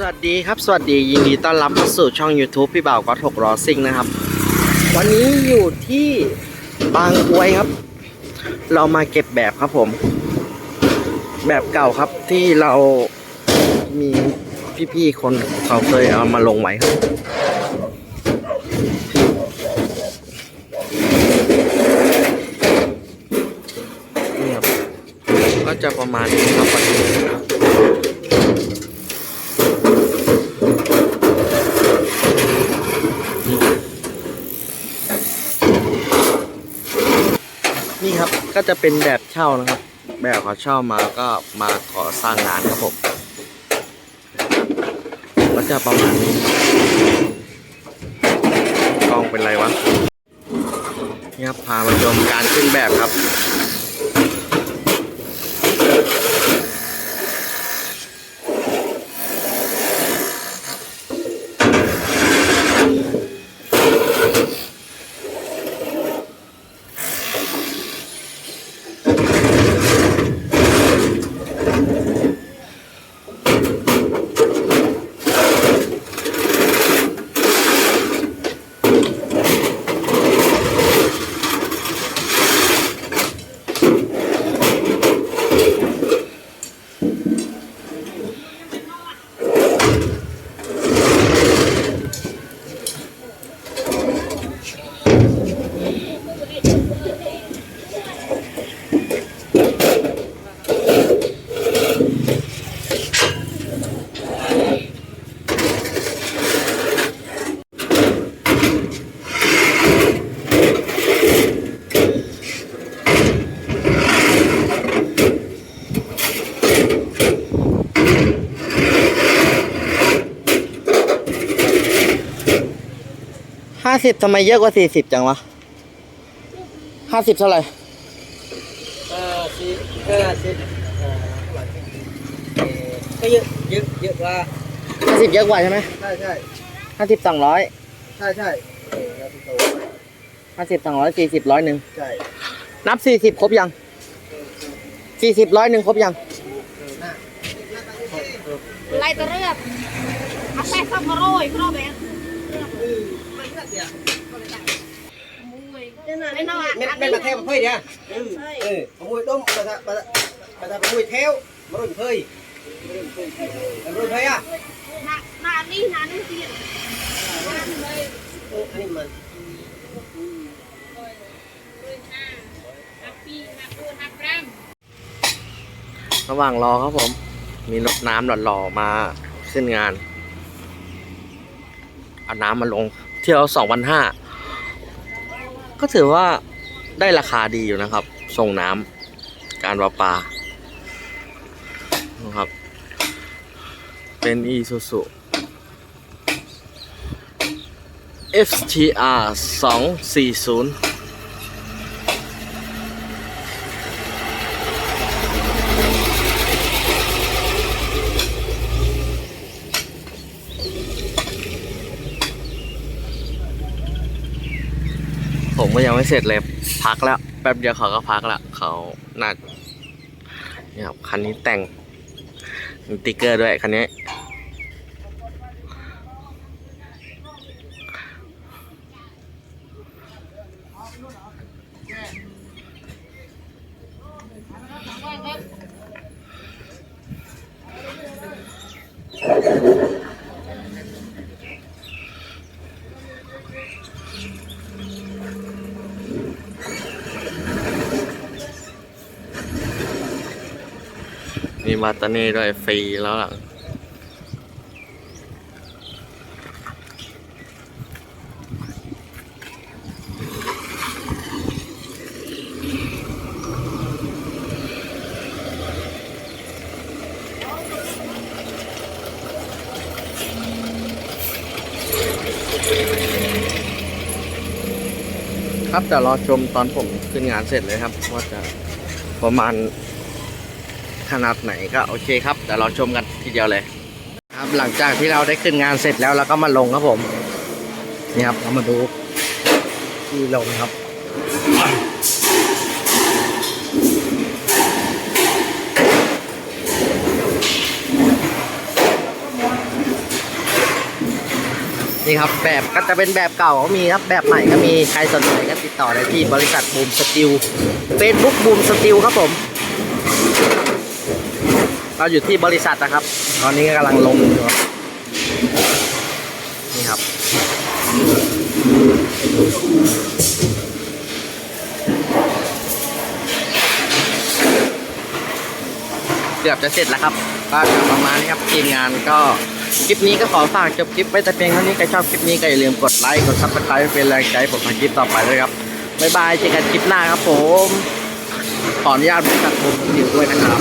สวัสดีครับ สวัสดียินดีต้อนรับเข้าสู่ช่อง YouTube พี่บ่าวก็ถกรอซิ่งนะครับ วันนี้อยู่ที่บางกวยครับ เรามาเก็บแบบครับผม แบบเก่าครับที่เรามีพี่ๆคนเขาเคยเอามาลงไว้ครับ นี่ครับ ก็จะประมาณนี้ครับวันนี้นี่ครับ ก็จะเป็นแบบเช่านะครับ แบบเขาเช่ามาก็มาขอสร้างงานครับผมก็จะประมาณนี้กล้องเป็นไรวะนี่ครับพามาชมการขึ้นแบบครับ ห้าสิบทำไมเยอะกว่าสี่สิบจังวะห้าสิบเท่าไหร่ห้าสิบห้าสิบอ่าหลังเอ่อก็เยอะเยอะเยอะกว่าห้าสิบเยอะกว่าใช่ไหมใช่ใช่ห้าสิบสองร้อยใช่ใช่เออเราติดตัวห้าสิบสองร้อยสี่สิบร้อยหนึ่งใช่นับสี่สิบครบยังสี่สิบร้อยหนึ่งครบยังหน้าไล่ตะเรือบเอาแป้งส้มมาโรยโรยแบงมุ้ ยไม่นอนแม่แม่มาเทวเพื่อนเนี่ยเออเออขโมยต้มมาทำมามาทำขโมยเทวมารุ่นเพื่อนมารุ่นเพื่อนอะหน้าหน้านี่หน้านี่เสียเอออันนี้มันระหว่างรอครับผม มีรถน้ำหล่อๆมาขึ้นงาน เอาน้ำมาลง เที่ยวสองพันห้าก็ถือว่าได้ราคาดีอยู่นะครับ ส่งน้ำการประปานะครับ เป็นอีซูซู FTR 240 ผมก็ยังไม่เสร็จเลยพักแล้วแป๊บเดียวเขาก็พักละเขาน่าเนี่ยครับคันนี้แต่งมีติ๊กเกอร์ด้วยคันนี้ มีมาตาเน่ด้วยฟรีแล้วล่ะครับเดี๋ยวรอชมตอนผมขึ้นงานเสร็จเลยครับ ว่าจะประมาณ ขนาดไหนก็โอเคครับเดี๋ยวเราชมกันทีเดียวเลย ครับหลังจากที่เราได้ขึ้นงานเสร็จแล้วเราก็มาลงครับผมนี่ครับเรามาดูที่ลงครับนี่ครับแบบก็จะเป็นแบบเก่าก็มีครับแบบใหม่ก็มีใครสนใจก็ติดต่อได้ที่บริษัทบูมสติลเฟซบุ๊กบูมสติลครับผม เราอยู่ที่บริษัทนะครับ ตอนนี้กำลังลงอยู่ครับนี่ครับ เกือบจะเสร็จแล้วครับ ก็ประมาณนี้ครับทีมงานก็คลิปนี้ก็ขอฝากจบคลิปไว้แต่เพียงเท่านี้ใครชอบคลิปนี้ก็อย่าลืมกดไลค์กดซับสไครป์เป็นแรงใจผมทำคลิปต่อไปด้วยครับบ๊ายบายเจอกันคลิปหน้าครับผมขออนุญาตบริษัทบูมสติลด้วยนะครับ